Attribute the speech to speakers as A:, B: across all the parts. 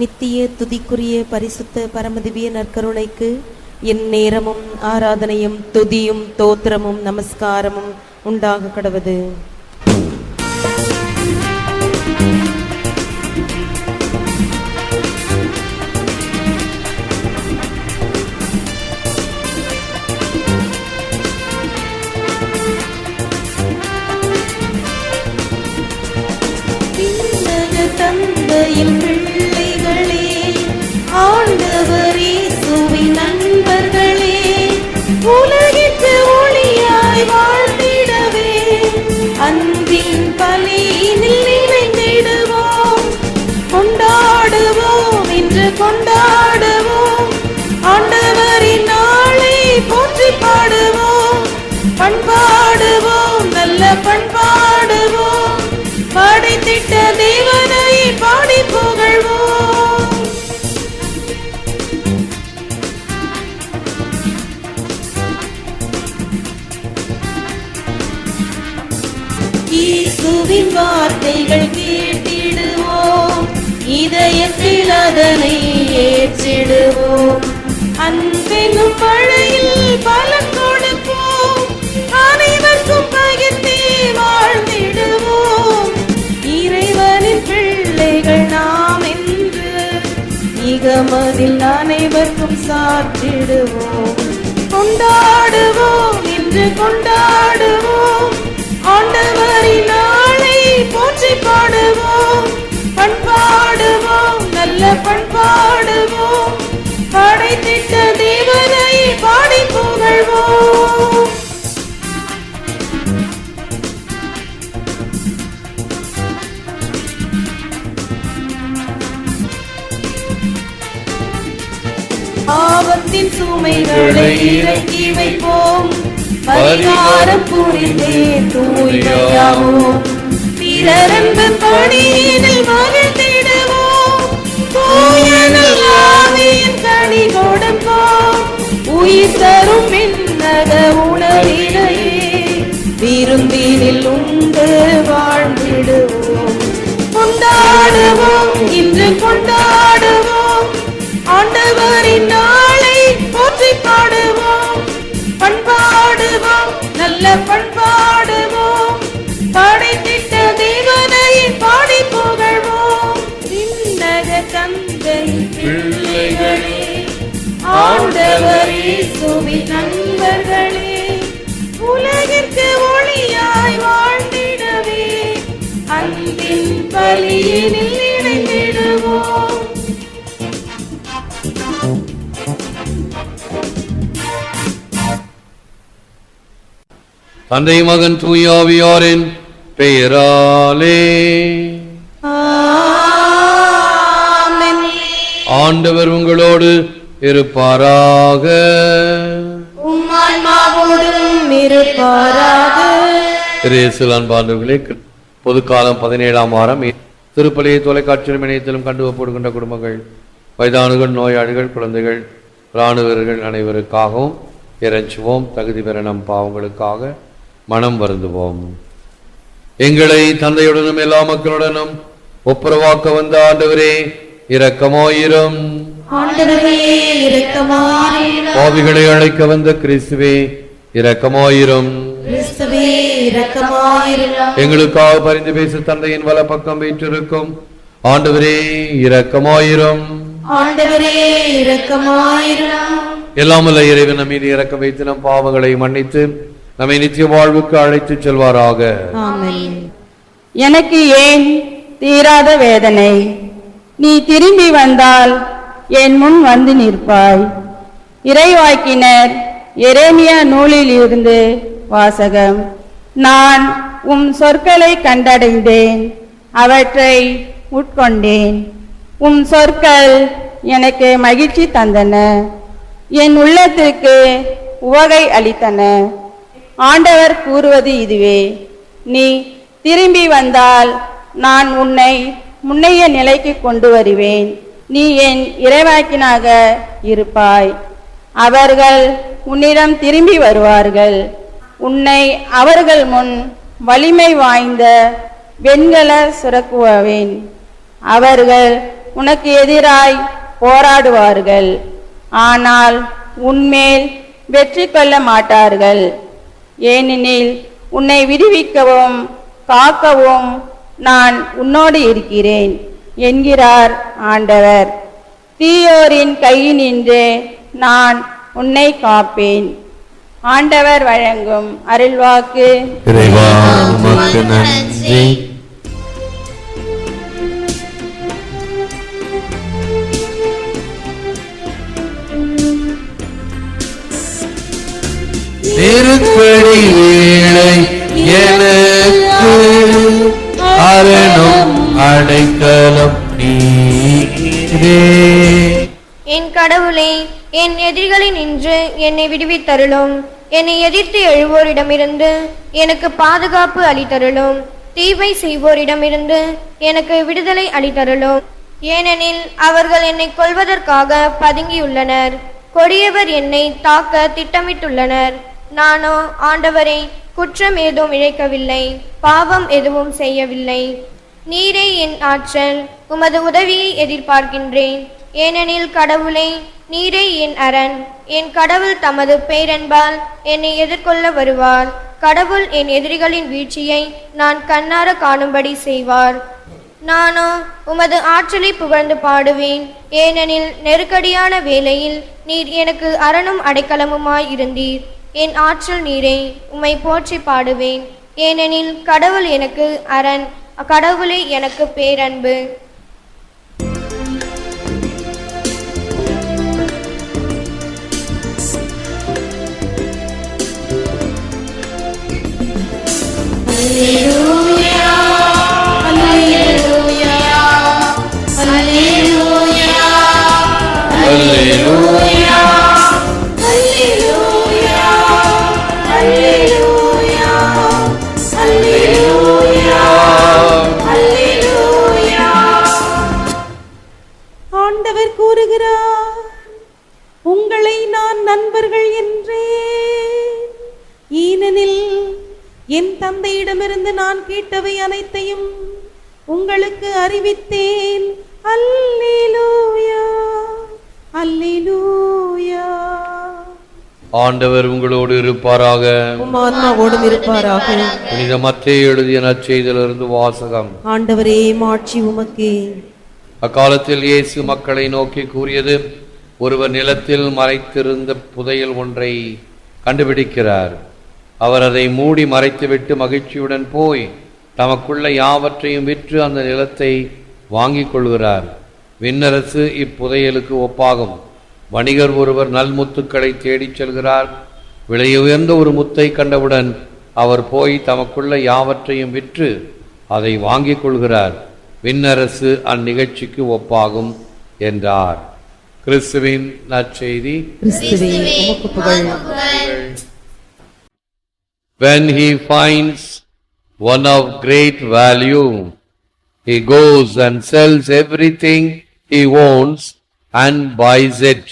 A: நித்திய துதிக்குரிய பரிசுத்த பரமதிவிய நற்கருணைக்கு என் நேரமும் ஆராதனையும் துதியும் தோத்திரமும் நமஸ்காரமும் உண்டாக கடவது. nothing இயேசுவின் வார்த்தைகள் கேட்டிடுவோம். இதயத்தில் அதனை ஏற்றிடுவோம். அன்பெனும் பழையில் பலன் கொடுப்போம். அனைவருக்கும் பகிர்ந்தே வாழ்ந்திடுவோம். இறைவனின் பிள்ளைகள் நாம் என்று இகமதில் அனைவருக்கும் சாற்றிடுவோம். கொண்டாடுவோம் என்று கொண்டாடுவோம். ஆண்டவரின் பிறரன்பு பணியினில் மகிழ்ந்திடுவோம் தூயனல் ஆவியின் கனி கொடுப்போம் உயிர் தரும் மின்னக உணவினையே விருந்தினில் உண்டு வாழ்ந்திடுவோம். கொண்டாடுவோம் இன்று கொண்டாடுவோம். ஆண்டவரின் நாளை போற்றி பாடுவோம். பண்பாடுவோம் நல்ல பண்பாடுவோம் ஆண்டவரே சுவி நண்பர்களே உலகிற்கு ஒளியாய் வாழ்ந்திடவே அன்பின் பலியினில் இணைந்திடுவோம்
B: தந்தை மகன் தூயாவியாரின் பெயராலே. ஆண்டவர் உங்களோடு இருப்பாராக. அன்பார்ந்தவர்களே பொதுக்காலம் பதினேழாம் வாரம் திருப்பலியை தொலைக்காட்சியிலும் இணையத்திலும் கண்டு ஒப்படுகின்ற குடும்பங்கள் வயதானுகள் நோயாளிகள் குழந்தைகள் இராணுவ வீரர்கள் அனைவருக்காகவும் இறைஞ்சுவோம் தகுதி பெற நம் பாவங்களுக்காக மனம் வருந்துவோம். எங்களை தந்தையுடனும் எல்லா மக்களுடனும் ஒப்புரவாக்க வந்த ஆண்டவரே இரக்கமாயிரும். பாவிகளை அழைக்க வந்த கிறிஸ்துவே இரக்கமாயிரும். எங்களுக்காக பரிந்து பேச தந்தையின் வலப்பக்கம் வீற்றிருக்கும். ஆண்டவரே இரக்கமாயிரும்.
A: ஆண்டவரே இரக்கமாயிரும்
B: எல்லாமல்ல இறைவன் நம் மீது இறக்க வைத்து நம் பாவங்களை மன்னித்து நம்மை நித்திய வாழ்வுக்கு அழைத்து செல்வாராக.
A: ஆமென்.
C: எனக்கு ஏன் தீராத வேதனை? நீ திரும்பி வந்தால் என் முன் வந்து நிற்பாய். இறைவாக்கினர் எரேமியா நூலில் இருந்து வாசகம். நான் உம் சொற்களை கண்டடைந்தேன் அவற்றை உட்கொண்டேன். உம் சொற்கள் எனக்கு மகிழ்ச்சி தந்தன. என் உள்ளத்திற்கு உவகை அளித்தன. ஆண்டவர் கூறுவது இதுவே நீ திரும்பி வந்தால் நான் உன்னை முன்னைய நிலைக்கு கொண்டு வருவேன். நீ என் இறைவாக்கினாக இருப்பாய். அவர்கள் உன்னிடம் திரும்பி வருவார்கள். உன்னை அவர்கள் முன் வலிமை வாய்ந்த வெண்கல சுரக்குவேன் அவர்கள் உனக்கு எதிராய் போராடுவார்கள். ஆனால் உன்மேல் வெற்றி கொள்ள மாட்டார்கள். ஏனெனில் உன்னை விடுவிக்கவும் காக்கவும் நான் உன்னோடு இருக்கிறேன். என்கிறார் ஆண்டவர். தீயோரின் கையினின்று நான் உன்னை காப்பேன். ஆண்டவர் வழங்கும் அருள்வாக்கு.
B: நன்றி.
D: விடுவித்தருளும். என்னை எதிர்த்து எழுவோரிடமிருந்து எனக்கு பாதுகாப்பு அளித்தருளும். தீவை செய்வோரிடமிருந்து எனக்கு விடுதலை அளித்தருளும். ஏனெனில் அவர்கள் என்னை கொள்வதற்காக பதுங்கியுள்ளனர். கொடியவர் என்னை தாக்க திட்டமிட்டுள்ளனர். நானோ ஆண்டவரை குற்றம் ஏதும் இழைக்கவில்லை. பாவம் எதுவும் செய்யவில்லை. நீரே என் ஆற்றல். உமது உதவியை எதிர்பார்க்கின்றேன். ஏனெனில் கடவுளே நீரே என் அரண். என் கடவுள் தமது பேரன்பால் என்னை எதிர்கொள்ள வருவார். கடவுள் என் எதிரிகளின் வீழ்ச்சியை நான் கண்ணார காணும்படி செய்வார். நானோ உமது ஆற்றலை புகழ்ந்து பாடுவேன். ஏனெனில் நெருக்கடியான வேளையில் நீர் எனக்கு அரணும் அடைக்கலமுமாய் இருந்தீர். என் ஆற்றல் நீரே உம்மை போற்றி பாடுவேன். ஏனெனில் கடவுள் எனக்கு அரண். கடவுளே எனக்கு பேரன்பு.
A: என் தந்தையிடமிருந்து நான் கேட்டவை அனைத்தையும் உங்களுக்கு அறிவித்தேன். அல்லேலூயா அல்லேலூயா.
B: ஆண்டவர் உங்களோடு இருப்பாராக.
A: உம் ஆன்மாவோடும் இருப்பாராக.
B: புனித மத்திய எழுதிய நற்செய்தியிலிருந்து வாசகம்.
A: ஆண்டவரே மாட்சி உமக்கே.
B: அக்காலத்தில் இயேசு மக்களை நோக்கி கூறியது ஒருவர் நிலத்தில் மறைத்திருந்த புதையல் ஒன்றை கண்டுபிடிக்கிறார். அவர் அதை மூடி மறைத்துவிட்டு மகிழ்ச்சியுடன் போய் தமக்குள்ள யாவற்றையும் விற்று அந்த நிலத்தை வாங்கிக் கொள்கிறார். விண்ணரசு இப்புதையலுக்கு ஒப்பாகும். வணிகர் ஒருவர் நல்முத்துக்களை தேடிச் செல்கிறார். விலையுயர்ந்த ஒரு முத்தை கண்டவுடன் அவர் போய் தமக்குள்ள யாவற்றையும் விற்று அதை வாங்கிக் கொள்கிறார். விண்ணரசு அந்நிகழ்ச்சிக்கு ஒப்பாகும் என்றார். கிறிஸ்துவின் நற்செய்தி.
A: கிறிஸ்துவே
B: When he finds one of great value, he goes and sells everything he owns and buys it.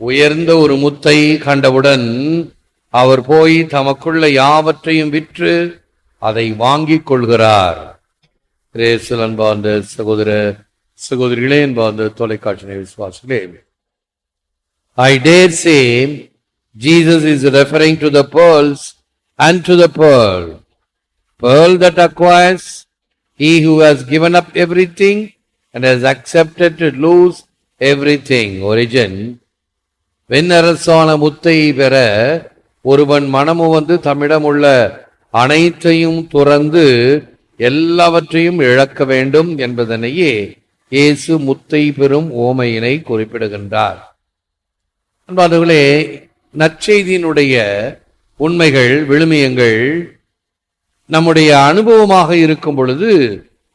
B: உயர்ந்த ஒரு முத்தை கண்டவுடன் அவர் போய் தமக்குள்ள யாவற்றையும் விற்று அதை வாங்கிக் கொள்கிறார் ரேசல் அன்பார்ந்த சகோதர சகோதரிகளே அன்பார்ந்த தொலைக்காட்சி விசுவாசிகளே I dare say Jesus is referring to the pearls and to the pearl. Pearl that acquires, he who has given up everything and has accepted to lose everything. Origin. வெண்ணரசான முத்தை பெற ஒருவன் மனமும் வந்து தம்மிடம் உள்ள அனைத்தையும் துறந்து எல்லாவற்றையும் இழக்க வேண்டும் என்பதனையே இயேசு முத்தை பெறும் ஓமையினை குறிப்பிடுகின்றார் அன்பானவர்களே நற்செய்தியினுடைய உண்மைகள் விழுமியங்கள் நம்முடைய அனுபவமாக இருக்கும் பொழுது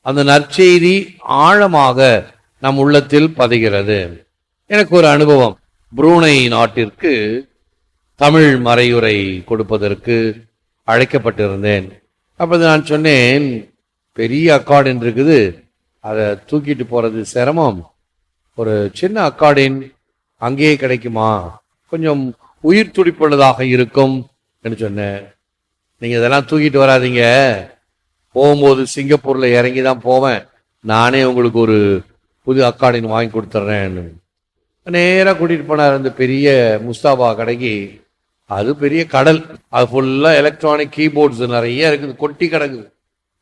B: அந்த நற்செய்தி ஆழமாக நம் உள்ளத்தில் பதிகிறது. எனக்கு ஒரு அனுபவம். புரூனை நாட்டிற்கு தமிழ் மறையுரை கொடுப்பதற்கு அழைக்கப்பட்டிருந்தேன். அப்போது நான் சொன்னேன் பெரிய அக்கார்டின் இருக்குது அதை தூக்கிட்டு போகிறது சிரமம். ஒரு சின்ன அக்கார்டின் அங்கேயே கிடைக்குமா? கொஞ்சம் உயிர் துடிப்புள்ளதாக இருக்கும். சொன்னேன். நீங்கள் இதெல்லாம் தூக்கிட்டு வராதீங்க. போகும்போது சிங்கப்பூரில் இறங்கி தான் போவேன். நானே உங்களுக்கு ஒரு புது அக்காடின் வாங்கி கொடுத்துட்றேன்னு நேராக கூட்டிகிட்டு போனார் அந்த பெரிய முஸ்தாபா கடைக்கு. அது பெரிய கடல். அது ஃபுல்லாக எலக்ட்ரானிக் கீபோர்ட்ஸ் நிறைய இருக்குது. கொட்டி கிடக்குது.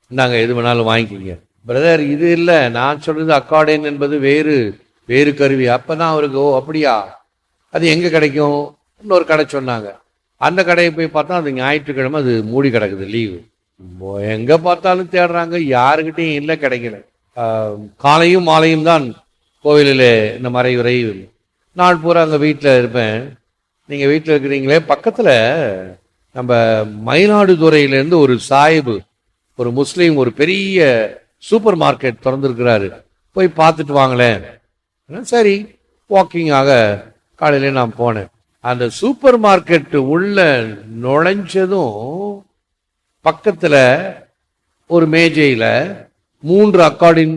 B: நாங்கள் எது வேணாலும் வாங்கிக்கிங்க. பிரதர் இது இல்லை. நான் சொல்கிறது அக்கார்டியன் என்பது வேறு வேறு கருவி. அப்போ தான் அவருக்கு ஓ அப்படியா? அது எங்கே கிடைக்கும்? இன்னொரு கடை சொன்னாங்க. அந்த கடையை போய் பார்த்தா அது ஞாயிற்றுக்கிழமை அது மூடி கிடக்குது லீவு எங்கே பார்த்தாலும் தேடுறாங்க யாருக்கிட்டையும் இல்லை கிடைக்கல. காலையும் மாலையும் தான் கோவிலில் இந்த மறைவுரை நாள் பூரா அங்கே வீட்டில் இருப்பேன். நீங்கள் வீட்டில் இருக்கிறீங்களே பக்கத்தில் நம்ம மயிலாடுதுறையிலேருந்து ஒரு சாயிபு ஒரு முஸ்லீம் ஒரு பெரிய சூப்பர் மார்க்கெட் திறந்துருக்கிறாரு. போய் பார்த்துட்டு வாங்களேன். சரி வாக்கிங்காக காலையிலே நான் போனேன். அந்த சூப்பர் மார்க்கெட்டு உள்ள நுழைஞ்சதும் பக்கத்தில் ஒரு மேஜையில் மூன்று அக்கார்டின்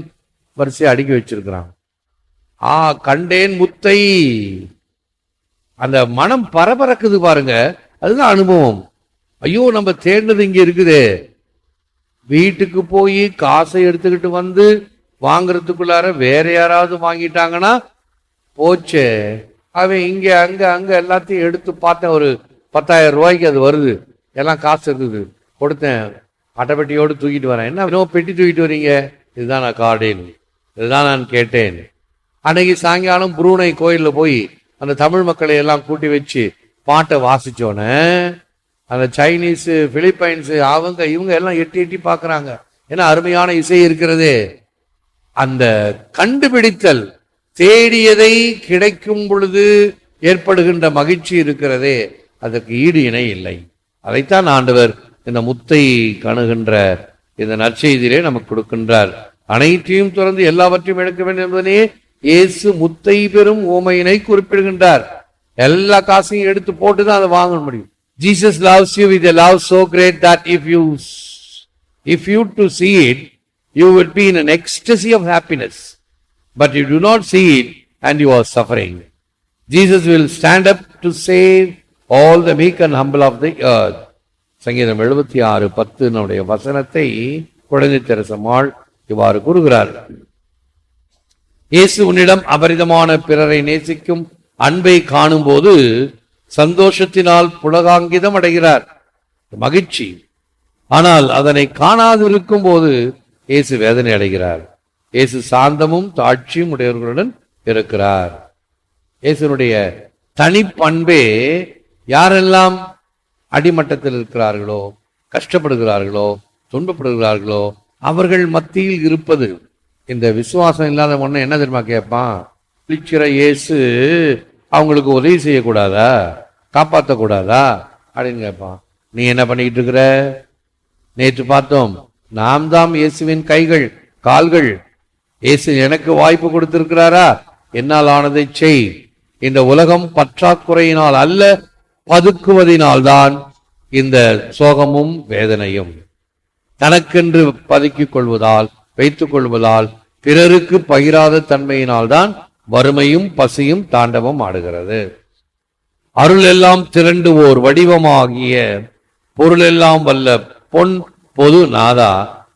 B: வரிசையை அடுக்கி வச்சிருக்கிறான். ஆ கண்டேன் முத்தை. அந்த மனம் பரபரக்குது பாருங்க. அதுதான் அனுபவம். ஐயோ நம்ம தேடினது இங்கே இருக்குதே. வீட்டுக்கு போய் காசை எடுத்துக்கிட்டு வந்து வாங்குறதுக்குள்ளார வேற யாராவது வாங்கிட்டாங்கன்னா போச்சே. அவன் இங்கே அங்கே அங்கே எல்லாத்தையும் எடுத்து பார்த்தேன். ஒரு பத்தாயிரம் ரூபாய்க்கு அது வருது. எல்லாம் காசு இருக்குது கொடுத்தேன். அட்டைப்பெட்டியோடு தூக்கிட்டு வரேன். என்ன இன்னும் பெட்டி தூக்கிட்டு வரீங்க? இதுதான் நான் கார்டேன். இதுதான் நான் கேட்டேன். அன்னைக்கு சாயங்காலம் புரூனை கோயிலில் போய் அந்த தமிழ் மக்களை எல்லாம் கூட்டி வச்சு பாட்டை வாசித்தோன்னே அந்த சைனீஸு பிலிப்பைன்ஸு அவங்க இவங்க எல்லாம் எட்டி எட்டி பார்க்குறாங்க. ஏன்னா அருமையான இசை இருக்கிறதே. அந்த கண்டுபிடித்தல் தேடியதை கிடைக்கும் பொழுது ஏற்படுகின்ற மகிழ்ச்சி இருக்கிறதே அதற்கு ஈடு இணை இல்லை. அதைத்தான் ஆண்டவர் இந்த முத்தை கணுகின்ற இந்த நற்செய்தியிலே நமக்கு கொடுக்கின்றார். அனைத்தையும் தொடர்ந்து எல்லாவற்றையும் எடுக்க வேண்டும் என்பதனே இயேசு முத்தை பெறும் ஓமையினை குறிப்பிடுகின்றார். எல்லா காசையும் எடுத்து போட்டு தான் அதை வாங்க முடியும். Jesus loves you with love so great that if you if you do to it you will be in in of happiness but you do not see it and you are suffering. Jesus will stand up to save all the meek and humble of the earth. சங்கீதம் எழுபத்தி ஆறு பத்து நம்முடைய வசனத்தை குழந்தை தெரசம்மாள் இவ்வாறு கூறுகிறார். இயேசு உன்னிடம் அபரிதமான பிறரை நேசிக்கும் அன்பை காணும் போது சந்தோஷத்தினால் புலகாங்கிதம் அடைகிறார். மகிழ்ச்சி. ஆனால் அதனை காணாதிருக்கும் போது இயேசு வேதனை அடைகிறார். இயேசு சாந்தமும் தாட்சியும் உடையவர்களுடன் இருக்கிறார். இயேசுனுடைய தனிப்பண்பே யாரெல்லாம் அடிமட்டத்தில் இருக்கிறார்களோ கஷ்டப்படுகிறார்களோ துன்பப்படுகிறார்களோ அவர்கள் மத்தியில் இருப்பது. இந்த விசுவாசம் இல்லாத ஒண்ணு என்ன தெரியுமா கேட்பான்? பிடிக்கிற இயேசு அவங்களுக்கு உதவி செய்யக்கூடாதா? காப்பாற்றக்கூடாதா அப்படின்னு கேட்பான். நீ என்ன பண்ணிக்கிட்டு இருக்கிற? நேற்று பார்த்தோம் நாம் தாம் இயேசுவின் கைகள் கால்கள் இயேசு எனக்கு வாய்ப்பு கொடுத்திருக்கிறாரா? என்னால் ஆனதை செய். இந்த உலகம் பற்றாக்குறையினால் அல்ல பதுக்குவதினால்தான் இந்த சோகமும் வேதனையும். தனக்கென்று பதுக்கிக் கொள்வதால் வைத்துக் கொள்வதால் பிறருக்கு பகிராத தன்மையினால்தான் வறுமையும் பசியும் தாண்டவம் ஆடுகிறது. அருள் எல்லாம் திரண்டு ஓர் வடிவமாகிய பொருளெல்லாம் வல்ல பொன் பொது நாதா.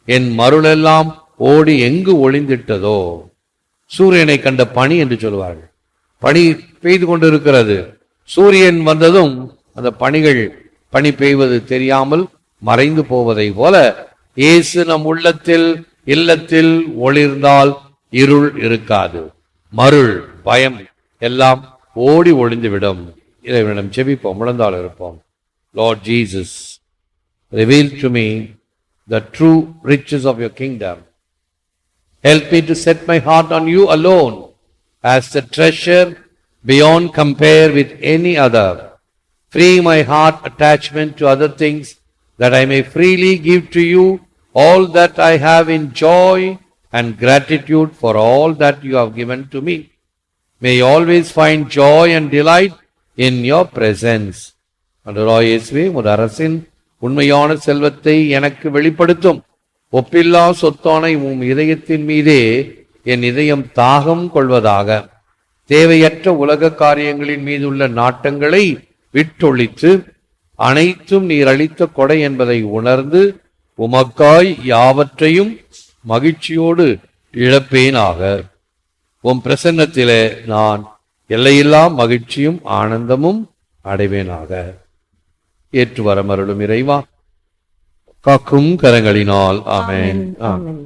B: என் மருளெல்லாம் ஓடி எங்கு ஒளிந்திட்டதோ? சூரியனை கண்ட பனி என்று சொல்வார்கள். பனி பெய்து கொண்டிருக்கிறது. சூரியன் வந்ததும் அந்த பணிகள் பனி பெய்வது தெரியாமல் மறைந்து போவதை போல இயேசு நம் உள்ளத்தில் இல்லத்தில் ஒளிர்ந்தால் இருள் இருக்காது. மருள் பயம் எல்லாம் ஓடி ஒளிந்துவிடும். இறைவனிடம் செபிப்போம் முழந்தால் இருப்போம். Lord Jesus reveal to me the true riches of your kingdom Help me to set my heart on you alone as the treasure beyond compare with any other. Free my heart attachment to other things that I may freely give to you all that I have in joy and gratitude for all that you have given to me. May you always find joy and delight in your presence. அன்றுராய் இயேசுவே உமது அரசின் உண்மையான செல்வத்தை எனக்கு வெளிப்படுத்தும் ஒப்பில்லா சொத்தானை உம் இதயத்தின் மீதே என் இதயம் தாகம் கொள்வதாக. தேவையற்ற உலக காரியங்களின் மீதுள்ள நாட்டங்களை விட்டொழித்து அனைத்தும் நீர் அளித்த கொடை என்பதை உணர்ந்து உமக்காய் யாவற்றையும் மகிழ்ச்சியோடு இழப்பேனாக.
E: உன் பிரசன்னத்திலே நான் எல்லையில்லா மகிழ்ச்சியும் ஆனந்தமும் அடைவேனாக. ஏற்று வரமருளும் இறைவா. காக்கும் கரங்களினால். ஆமென். ஆமென்.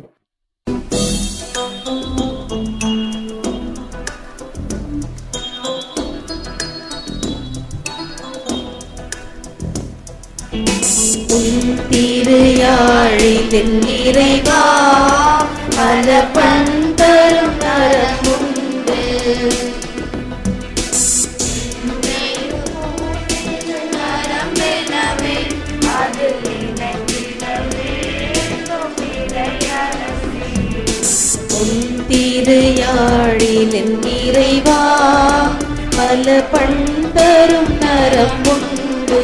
A: திருயாழின் இறைவா பல பல பண்டரும் நரம்புண்டு.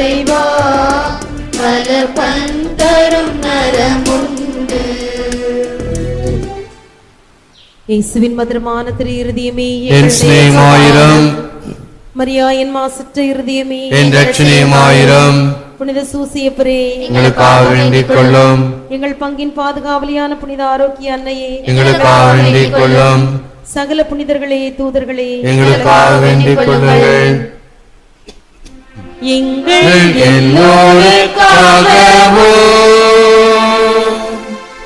A: இறைவா பல பந்தரும் நரமுண்டு. இயேசுவின் மதுரமான திரு இருதயமே
B: என் சிநேகமாயிரம்.
A: மரியா என் மாசற்ற இருதயமே
B: என் ரட்சணியமாயிரம்
A: புனித சூசியப்பரே.
B: எங்களுக்காக வேண்டிக் கொள்ளும்
A: எங்கள் பங்கின் பாதுகாவலியான புனித ஆரோக்கிய அன்னையே.
B: எங்களுக்காக வேண்டிக் கொள்ளும்
A: சகல புனிதர்களே தூதர்களே.
B: எங்களுக்காக வேண்டிக் கொள்ளுங்கள்
A: எங்கள்
B: எல்லோருக்காகவும்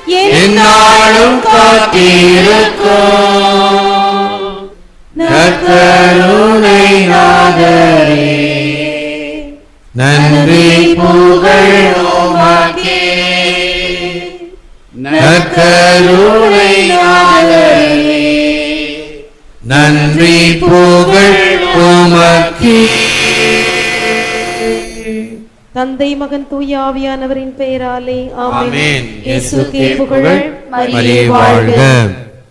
B: என்னாலும் காத்திருக்கும். நற்கருணை நாதரே. நன்றி புகழ் உமக்கே நற்கருணை நாதரே. நன்றி புகழ் உமக்கே
A: தந்தை மகன் தூய ஆவியானவரின் பெயராலே
B: ஆமென்.
A: இயேசுக்கே புகழ்.
B: மரியே வாழ்க.